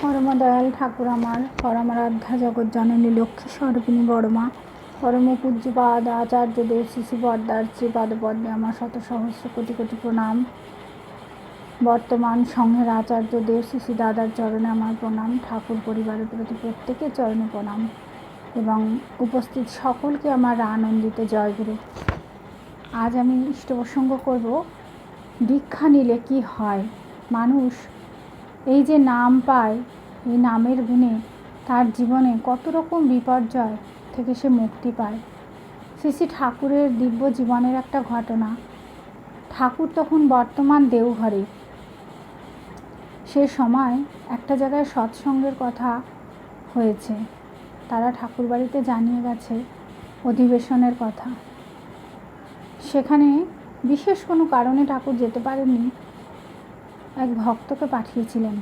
পরম দয়াল ঠাকুর আমার, পরমারাধ্যা জগৎ জননী লক্ষ্মী স্বরূপিণী বর্মা পরম পূজ্যপাদ আচার্য দেব শিশু পদ্মার শ্রীপাদ পদ্মে আমার শত সহস্র কোটি কোটি প্রণাম। বর্তমান সংঘের আচার্য দেব শিশু দাদার চরণে আমার প্রণাম, ঠাকুর পরিবারের প্রতি প্রত্যেকের চরণে প্রণাম এবং উপস্থিত সকলকে আমার আনন্দিত জয়গুরু। আজ আমি ইষ্ট প্রসঙ্গ করব, দীক্ষা নিলে কি হয়? মানুষ এই যে নাম পায়, এই নামের গুণে তার জীবনে কত রকম বিপর্যয় থেকে সে মুক্তি পায়। শ্রী ঠাকুরের দিব্য জীবনের একটা ঘটনা। ঠাকুর তখন বর্তমান দেওঘরে। সে সময় একটা জায়গায় সৎসঙ্গের কথা হয়েছে। তারা ঠাকুর বাড়িতে জানিয়ে গেছে অধিবেশনের কথা। সেখানে বিশেষ কোনো কারণে ঠাকুর যেতে পারেননি। এক ভক্তকে পাঠিয়েছিলেন।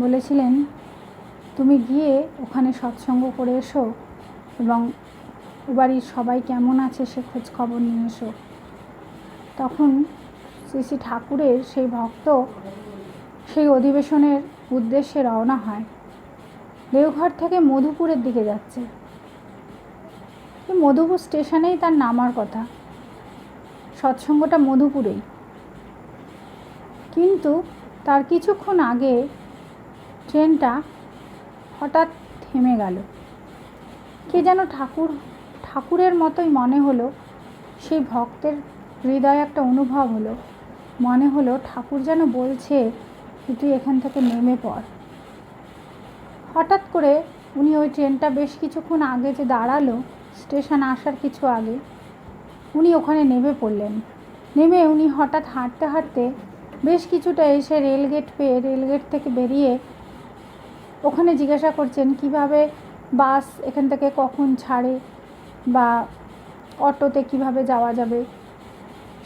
বলেছিলেন, তুমি গিয়ে ওখানে সৎসঙ্গ করে এসো এবং বাড়ির সবাই কেমন আছে সে খোঁজ খবর নিয়ে এসো। তখন শ্রী শ্রী ঠাকুরের সেই ভক্ত সেই অধিবেশনের উদ্দেশ্যে রওনা হয়। দেওঘর থেকে মধুপুরের দিকে যাচ্ছে। মধুপুর স্টেশনেই তার নামার কথা। সৎসঙ্গটা মধুপুরেই। কিন্তু তার কিছুক্ষণ আগে ট্রেনটা হঠাৎ থেমে গেল। কে যেন ঠাকুর, ঠাকুরের মতোই মনে হলো। সেই ভক্তের হৃদয়ে একটা অনুভব হলো। মনে হলো ঠাকুর যেন বলছে তুই এখান থেকে নেমে পড়। হঠাৎ করে উনি ওই ট্রেনটা বেশ কিছুক্ষণ আগে যে দাঁড়াল, স্টেশন আসার কিছু আগে, উনি ওখানে নেমে পড়লেন। নেমে উনি হঠাৎ হাঁটতে হাঁটতে বেশ কিছুটা এসে রেলগেট পেয়ে, রেলগেট থেকে বেরিয়ে ওখানে জিজ্ঞাসা করছেন, কীভাবে বাস এখান থেকে কখন ছাড়ে বা অটোতে কীভাবে যাওয়া যাবে?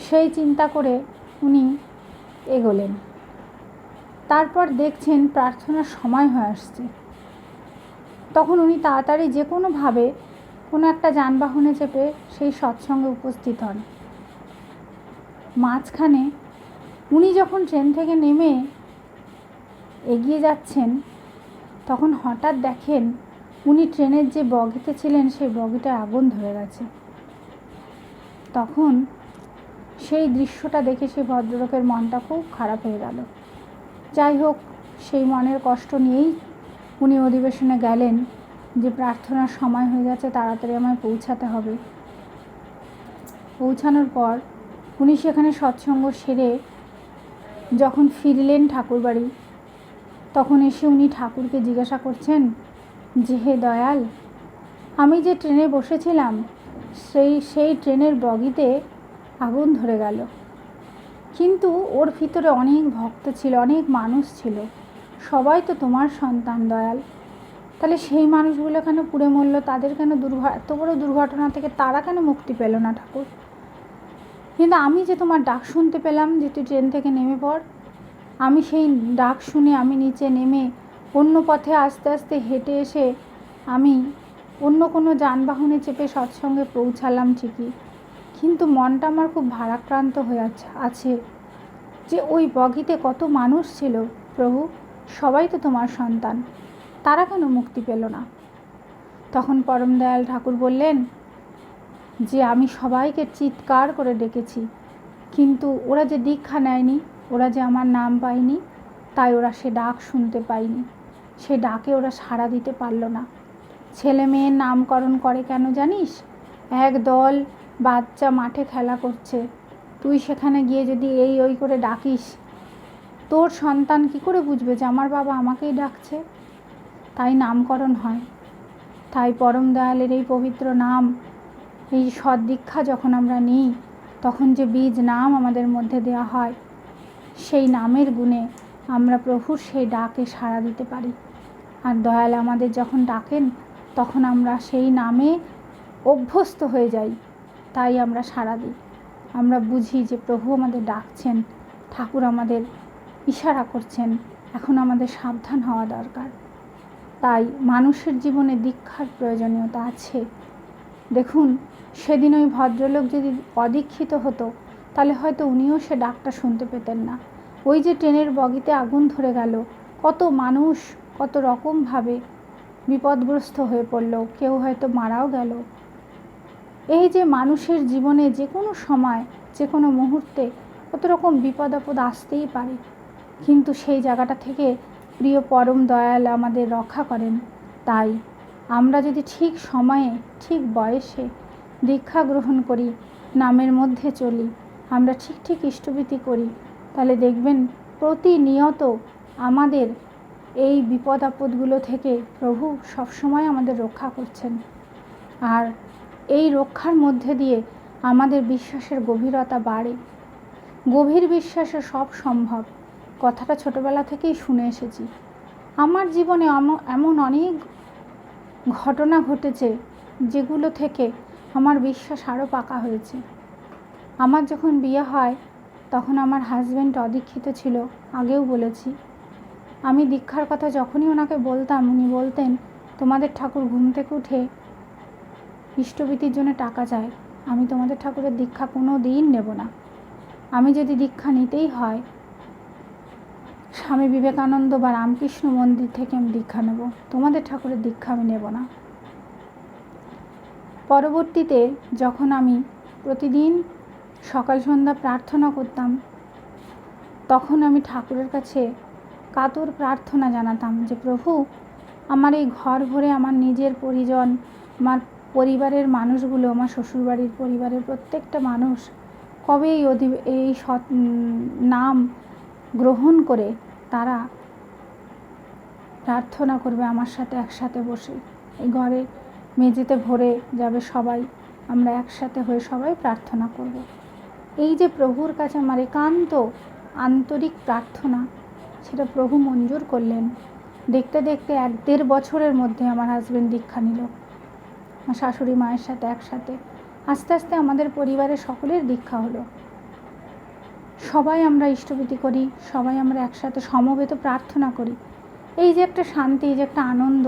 সেই চিন্তা করে উনি এগোলেন। তারপর দেখছেন প্রার্থনার সময় হয়ে আসছে। তখন উনি তাড়াতাড়ি যে কোনোভাবে কোনো একটা যানবাহনে চেপে সেই সৎসঙ্গে উপস্থিত হন। মাঝখানে উনি যখন ট্রেন থেকে নেমে এগিয়ে যাচ্ছেন, তখন হঠাৎ দেখেন উনি ট্রেনের যে বগিতে ছিলেন, সেই বগিটায় আগুন ধরে গেছে। তখন সেই দৃশ্যটা দেখে সেই ভদ্রলোকের মনটা খুব খারাপ হয়ে গেল। যাই হোক, সেই মনের কষ্ট নিয়েই উনি অধিবেশনে গেলেন যে প্রার্থনার সময় হয়ে যাচ্ছে তাড়াতাড়ি আমায় পৌঁছাতে হবে। পৌঁছানোর পর উনি সেখানে সৎসঙ্গ সেরে যখন ফিরলেন ঠাকুরবাড়ি, তখন এসে উনি ঠাকুরকে জিজ্ঞাসা করছেন, যে হে দয়াল, আমি যে ট্রেনে বসেছিলাম, সেই সেই ট্রেনের বগিতে আগুন ধরে গেল। কিন্তু ওর ভিতরে অনেক ভক্ত ছিল, অনেক মানুষ ছিল। সবাই তো তোমার সন্তান, দয়াল। তাহলে সেই মানুষগুলো কেন পুড়ে মরল? তাদের কেন দুর্ঘ, এত বড় দুর্ঘটনা থেকে তারা কেন মুক্তি পেল না ঠাকুর? কিন্তু আমি যে তোমার ডাক শুনতে পেলাম, যে তুই ট্রেন থেকে নেমে পড়, আমি সেই ডাক শুনে আমি নিচে নেমে অন্য পথে আস্তে আস্তে হেঁটে এসে আমি অন্য কোনো যানবাহনে চেপে সৎসঙ্গে পৌঁছালাম ঠিকই। কিন্তু মনটা আমার খুব ভারাক্রান্ত হয়ে আছে যে ওই বগিতে কত মানুষ ছিল, প্রভু, সবাই তো তোমার সন্তান, তারা কেন মুক্তি পেল না? তখন পরম দয়াল ঠাকুর বললেন যে আমি সবাইকে চিৎকার করে ডেকেছি। কিন্তু ওরা যে দীক্ষা নেয়নি, ওরা যে আমার নাম পায়নি, তাই ওরা সে ডাক শুনতে পায়নি। সে ডাকে ওরা সাড়া দিতে পারল না। ছেলে মেয়ের নামকরণ করে কেন জানিস? এক দল বাচ্চা মাঠে খেলা করছে। তুই সেখানে গিয়ে যদি এই ওই করে ডাকিস, তোর সন্তান কি করে বুঝবে যে আমার বাবা আমাকেই ডাকছে? তাই নামকরণ হয়। তাই পরম দয়ালের এই পবিত্র নাম এই সদ্দীক্ষা যখন আমরা নিই, তখন যে বীজ নাম আমাদের মধ্যে দেওয়া হয়, সেই নামের গুণে আমরা প্রভুর সেই ডাকে সাড়া দিতে পারি। আর দয়াল আমাদের যখন ডাকেন, তখন আমরা সেই নামে অভ্যস্ত হয়ে যাই, তাই আমরা সাড়া দিই। আমরা বুঝি যে প্রভু আমাদের ডাকছেন, ঠাকুর আমাদের ইশারা করছেন, এখন আমাদের সাবধান হওয়া দরকার। তাই মানুষের জীবনে দীক্ষার প্রয়োজনীয়তা আছে। দেখুন, সেদিন ওই ভদ্রলোক যদি অদীক্ষিত হতো, তাহলে হয়তো উনিও সে ডাকটা শুনতে পেতেন না। ওই যে ট্রেনের বগিতে আগুন ধরে গেল, কত মানুষ, কত রকমভাবে বিপদগ্রস্ত হয়ে পড়ল, কেউ হয়তো মারাও গেল। এই যে মানুষের জীবনে যে কোনো সময়, যে কোনো মুহূর্তে কত রকম বিপদ আপদ আসতেই পারে, কিন্তু সেই জায়গাটা থেকে প্রিয় পরম দয়াল আমাদের রক্ষা করেন, তাই। আমরা যদি ঠিক সময়ে, ঠিক বয়সে দীক্ষা গ্রহণ করি, নামের মধ্যে চলি, আমরা ঠিক ঠিক ইষ্টভীতি করি, তাহলে দেখবেন প্রতিনিয়ত আমাদের এই বিপদ আপদগুলো থেকে প্রভু সবসময় আমাদের রক্ষা করছেন। আর এই রক্ষার মধ্যে দিয়ে আমাদের বিশ্বাসের গভীরতা বাড়ে। গভীর বিশ্বাসে সব সম্ভব। কথাটা ছোটবেলা থেকেই শুনে এসেছি। আমার জীবনে এমন অনেক ঘটনা ঘটেছে যেগুলো থেকে আমার বিশ্বাস আরও পাকা হয়েছে। আমার যখন বিয়ে হয়, তখন আমার হাজব্যান্ড অদীক্ষিত ছিল, আগেও বলেছি। আমি দীক্ষার কথা যখনই ওনাকে বলতাম, উনি বলতেন, তোমাদের ঠাকুর ঘুম থেকে উঠে ইষ্টভীতির জন্য টাকা চায়। আমি তোমাদের ঠাকুরের দীক্ষা কোনো দিন নেব না। আমি যদি দীক্ষা নিতেই হয় স্বামী বিবেকানন্দ বা রামকৃষ্ণ মন্দির থেকে আমি দীক্ষা নেব। তোমাদের ঠাকুরের দীক্ষা আমি নেব না। পরবর্তীতে যখন আমি প্রতিদিন সকাল সন্ধ্যা প্রার্থনা করতাম, তখন আমি ঠাকুরের কাছে কাতর প্রার্থনা জানাতাম যে, প্রভু, আমার এই ঘর ভরে আমার নিজের পরিজন, আমার পরিবারের মানুষগুলো, আমার শ্বশুরবাড়ির পরিবারের প্রত্যেকটা মানুষ কবে এই অধি এই সৎ নাম গ্রহণ করে তারা প্রার্থনা করবে, আমার সাথে একসাথে বসে। এই ঘরে মেঝেতে ভরে যাবে সবাই। আমরা একসাথে হয়ে সবাই প্রার্থনা করব। এই যে প্রভুর কাছে আমার একান্ত আন্তরিক প্রার্থনা, সেটা প্রভু মঞ্জুর করলেন। দেখতে দেখতে এক দেড় বছরের মধ্যে আমার হাজব্যান্ড দীক্ষা নিল। আমার শাশুড়ি মায়ের সাথে একসাথে। আস্তে আস্তে আমাদের পরিবারের সকলের দীক্ষা হলো। সবাই আমরা ইষ্টভীতি করি, সবাই আমরা একসাথে সমবেত প্রার্থনা করি। এই যে একটা শান্তি, এই যে একটা আনন্দ,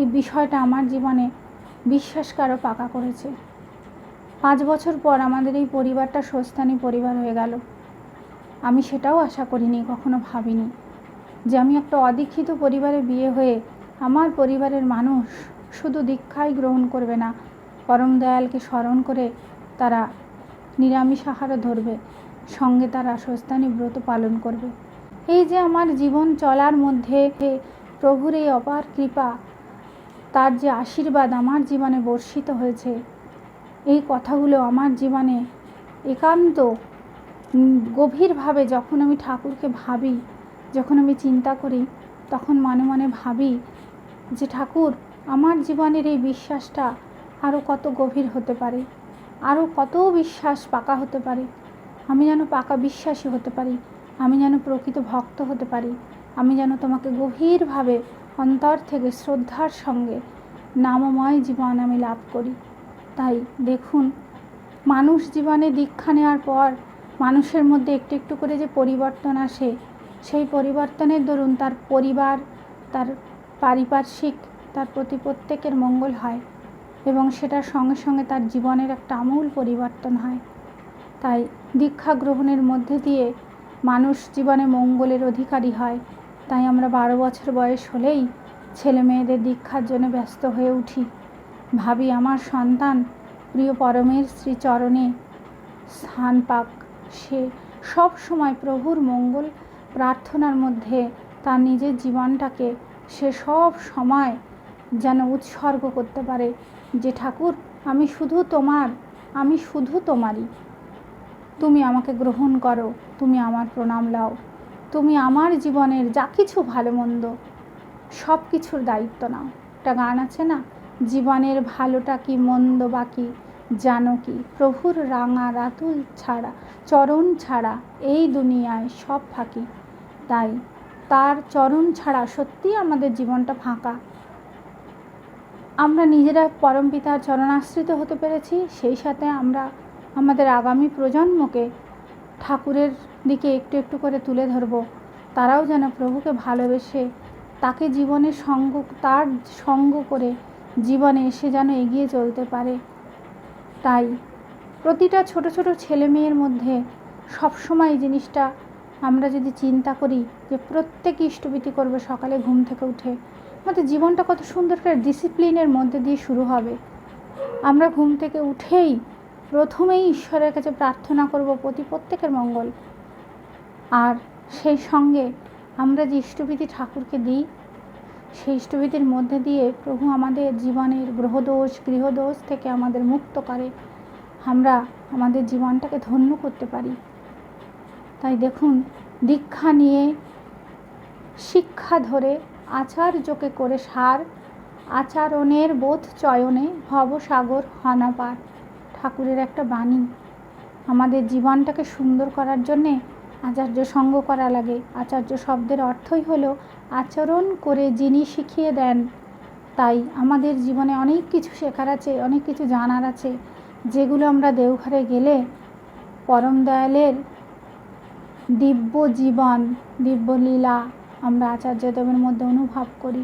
এই বিষয়টা আমার জীবনে বিশ্বাসকে আরও পাকা করেছে। পাঁচ বছর পর আমাদের এই পরিবারটা স্বস্থানী পরিবার হয়ে গেল। আমি সেটাও আশা করিনি, কখনো ভাবিনি যে আমি একটা অদীক্ষিত পরিবারে বিয়ে হয়ে আমার পরিবারের মানুষ শুধু দীক্ষাই গ্রহণ করবে না, পরম দয়ালকে স্মরণ করে তারা নিরামিষ আহারও ধরবে। সঙ্গে তারা স্বস্থানী ব্রত পালন করবে। এই যে আমার জীবন চলার মধ্যে প্রভুর এই অপার কৃপা, তার যে আশীর্বাদ আমার জীবনে বর্ষিত হয়েছে, এই কথাগুলো আমার জীবনে একান্ত গভীরভাবে যখন আমি ঠাকুরকে ভাবি, যখন আমি চিন্তা করি, তখন মনে মনে ভাবি যে ঠাকুর, আমার জীবনের এই বিশ্বাসটা আরও কত গভীর হতে পারে। আরও কত বিশ্বাস পাকা হতে পারে? আমি যেন পাকা বিশ্বাসী হতে পারি। আমি যেন প্রকৃত ভক্ত হতে পারি। আমি যেন তোমাকে গভীরভাবে অন্তর থেকে শ্রদ্ধার সঙ্গে নামময় জীবন আমি লাভ করি। তাই দেখুন, মানুষ জীবনে দীক্ষা নেওয়ার পর মানুষের মধ্যে একটু একটু করে যে পরিবর্তন আসে, সেই পরিবর্তনের দরুন তার পরিবার, তার পারিপার্শ্বিক, তার প্রতি প্রত্যেকের মঙ্গল হয়। এবং সেটার সঙ্গে সঙ্গে তার জীবনের একটা আমূল পরিবর্তন হয়। তাই দীক্ষা গ্রহণের মধ্যে দিয়ে মানুষ জীবনে মঙ্গলের অধিকারী হয়। তাই আমরা বারো বছর বয়স হলেই ছেলে মেয়েদের দীক্ষার জন্য ব্যস্ত হয়ে উঠি। ভাবি, আমার সন্তান প্রিয় পরমের শ্রীচরণে স্থান পাক। সে সব সময় প্রভুর মঙ্গল প্রার্থনার মধ্যে তার নিজের জীবনটাকে সে সব সময় যেন উৎসর্গ করতে পারে। যে ঠাকুর, আমি শুধু তোমার, আমি শুধু তোমারই। তুমি আমাকে গ্রহণ করো, তুমি আমার প্রণাম লাও। তুমি আমার জীবনের যা কিছু ভালো মন্দ, সব কিছুর দায়িত্ব নাও। একটা গান আছে না? জীবনের ভালোটা কি মন্দ বাকি? জানো কি? প্রভুর রাঙা রাতুল ছাড়া, চরণ ছাড়া এই দুনিয়ায় সব ফাঁকি। তাই তার চরণ ছাড়া সত্যি আমাদের জীবনটা ফাঁকা। আমরা নিজেরা পরম পিতার চরণাশ্রিত হতে পেরেছি, সেই সাথে আমরা আমাদের আগামী প্রজন্মকে ঠাকুরের দিকে একটু একটু করে তুলে ধরব। তারাও যেন প্রভুকে ভালোবেসে তাকে জীবনের সঙ্গ, তার সঙ্গ করে জীবনে এসে যেন এগিয়ে চলতে পারে। তাই প্রতিটা ছোট ছোট ছেলে মেয়ের মধ্যে সবসময় জিনিসটা আমরা যদি চিন্তা করি যে প্রত্যেকে ইষ্টভীতি করবে সকালে ঘুম থেকে উঠে আমাদের জীবনটা কত সুন্দর করে ডিসিপ্লিনের মধ্যে দিয়ে শুরু হবে। আমরা ঘুম থেকে উঠেই প্রথমেই ঈশ্বরের কাছে প্রার্থনা করব প্রতি প্রত্যেকের মঙ্গল। আর সেই সঙ্গে আমরা যে ইষ্টভীতি ঠাকুরকে দিই, সেই ইষ্টভীতির মধ্যে দিয়ে প্রভু আমাদের জীবনের গ্রহদোষ, গৃহদোষ থেকে আমাদের মুক্ত করে। আমরা আমাদের জীবনটাকে ধন্য করতে পারি। তাই দেখুন, দীক্ষা নিয়ে শিক্ষা ধরে আচার্যকে করে সার, আচরণের বোধ চয়নে ভবসাগর হনাপার, ঠাকুরের একটা বাণী। আমাদের জীবনটাকে সুন্দর করার জন্যে আচার্য সঙ্গ করা লাগে। আচার্য শব্দের অর্থই হলো আচরণ করে যিনি শিখিয়ে দেন। তাই আমাদের জীবনে অনেক কিছু শেখার আছে, অনেক কিছু জানার আছে, যেগুলো আমরা দেওঘরে গেলে পরম দয়ালের দিব্য জীবন, দিব্য লীলা আমরা আচার্যদেবের মধ্যে অনুভব করি।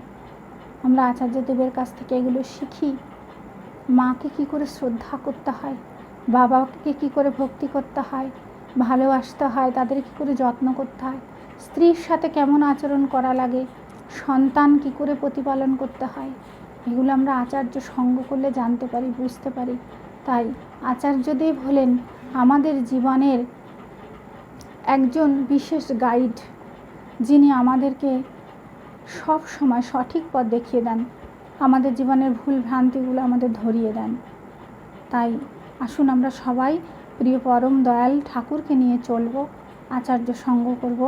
আমরা আচার্যদেবের কাছ থেকে এগুলো শিখি। মাকে কি করে শ্রদ্ধা করতে হয়, বাবাকে কি করে ভক্তি করতে হয়, ভালোবাসতে হয়, তাদের কি করে যত্ন করতে হয়, স্ত্রীর সাথে কেমন আচরণ করা লাগে, সন্তান কি করে প্রতিপালন করতে হয়, এগুলো আমরা আচার্য সঙ্গ করলে জানতে পারি, বুঝতে পারি। তাই আচার্যদেব হলেন আমাদের জীবনের একজন বিশেষ গাইড যিনি আমাদেরকে সব সময় সঠিক পথ দেখিয়ে দেন, আমাদের জীবনের ভুল ভ্রান্তিগুলো আমাদের ধরিয়ে দেন। তাই আসুন আমরা সবাই প্রিয় পরম দয়াল ঠাকুরকে নিয়ে চলব, আচার্য সঙ্গ করব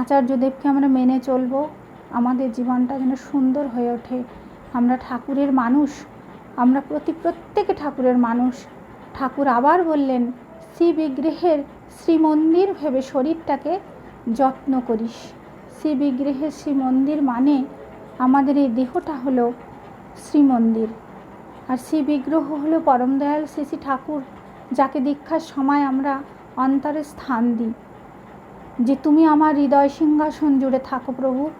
আচার্যদেবকে আমরা মেনে চলব, আমাদের জীবনটা যেন সুন্দর হয়ে ওঠে। আমরা ঠাকুরের মানুষ, আমরা প্রতি প্রত্যেকে ঠাকুরের মানুষ। ঠাকুর আবার বললেন শ্রী বিগ্রহের শ্রীমন্দির ভেবে শরীরটাকে যত্ন করিস। শ্রী বিগ্রহের শ্রী মন্দির মানে আমাদের এই দেহটা হলো শ্রীমন্দির। আর শ্রী বিগ্রহ হলো পরম দয়াল শ্রী শ্রী ঠাকুর, যাকে দীক্ষার সময় আমরা অন্তরে স্থান দিই। যে তুমি আমার হৃদয় সিংহাসন জুড়ে থাকো প্রভু,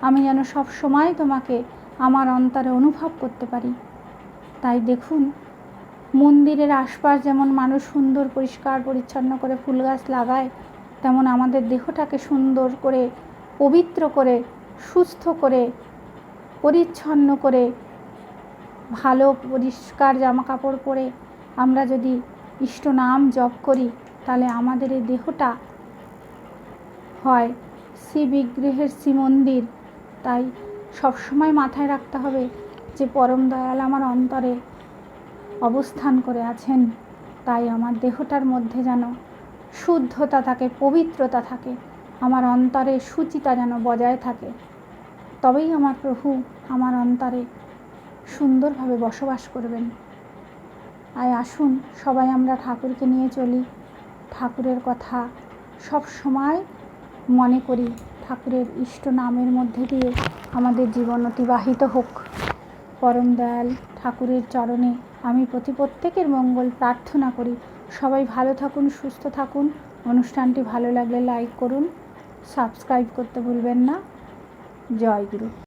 আমি যেন সব সময় তোমাকে আমার অন্তরে অনুভব করতে পারি। তাই দেখুন, মন্দিরের আশপাশ যেমন মানুষ সুন্দর পরিষ্কার পরিচ্ছন্ন করে ফুল গাছ লাগায় তেমন আমাদের দেহটাকে সুন্দর করে, পবিত্র করে, সুস্থ করে, পরিচ্ছন্ন করে, ভালো পরিষ্কার জামা কাপড় পরে আমরা যদি ইষ্ট নাম জপ করি, তাহলে আমাদের এই দেহটা হয় শ্রী বিগ্রহের শ্রী মন্দির। তাই সবসময় মাথায় রাখতে হবে যে পরম দয়াল আমার অন্তরে অবস্থান করে আছেন। তাই আমার দেহটার মধ্যে যেন শুদ্ধতা থাকে, পবিত্রতা থাকে, আমার অন্তরে সুচিতা যেন বজায় থাকে। তবেই আমার প্রভু আমার অন্তরে সুন্দরভাবে বসবাস করবেন। আয় আসুন, সবাই আমরা ঠাকুরকে নিয়ে চলি। ঠাকুরের কথা সব সময় মনে করি। ঠাকুরের ইষ্ট নামের মধ্যে দিয়ে আমাদের জীবন অতিবাহিত হোক। পরম দয়াল ঠাকুরের চরণে আমি প্রতি প্রত্যেকের মঙ্গল প্রার্থনা করি। সবাই ভালো থাকুন, সুস্থ থাকুন। অনুষ্ঠানটি ভালো লাগলে লাইক করুন সাবস্ক্রাইব করতে ভুলবেন না। জয় গুরু।